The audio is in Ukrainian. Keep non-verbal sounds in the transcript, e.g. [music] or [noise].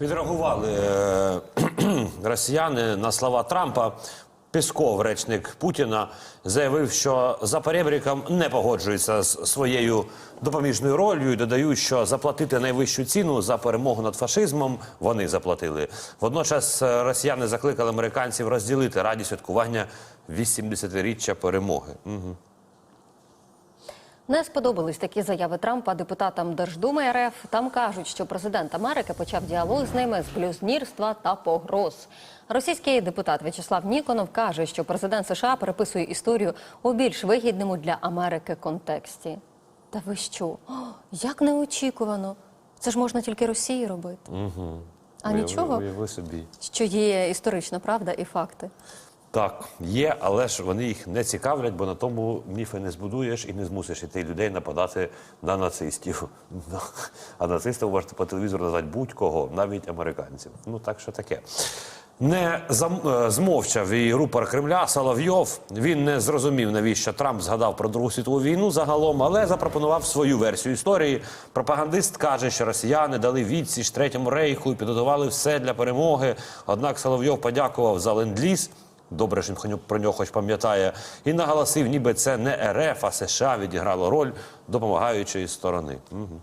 Відреагували е, росіяни на слова Трампа. Пісков, речник Путіна, заявив, що за перебріком не погоджується з своєю допоміжною ролью і додають, що заплатити найвищу ціну за перемогу над фашизмом вони заплатили. Водночас е, росіяни закликали американців розділити радість святкування 80-річчя перемоги. Мгм. Не сподобались такі заяви Трампа депутатам Держдуми РФ. Там кажуть, що президент Америки почав діалог з ними з блюзнірства та погроз. Російський депутат В'ячеслав Ніконов каже, що президент США переписує історію у більш вигідному для Америки контексті. Та ви що? О, як неочікувано! Це ж можна тільки Росії робити. А Уяви- нічого, Уяви собі. що є історична правда і факти. Так, є, але ж вони їх не цікавлять, бо на тому міфи не збудуєш і не змусиш іти людей нападати на нацистів. [laughs] А нацистів можете по телевізору назвати будь-кого, навіть американців. Ну так що таке. Не е, змовчав і рупор Кремля Соловйов. Він не зрозумів, навіщо Трамп згадав про Другу світову війну загалом, але запропонував свою версію історії. Пропагандист каже, що росіяни дали відсіч третьому рейху і підготували все для перемоги. Однак Соловйов подякував за ленд-ліз. Добре, що він про нього хоч пам'ятає, і наголосив, ніби це не РФ, а США відіграло роль допомагаючої сторони. Мгм.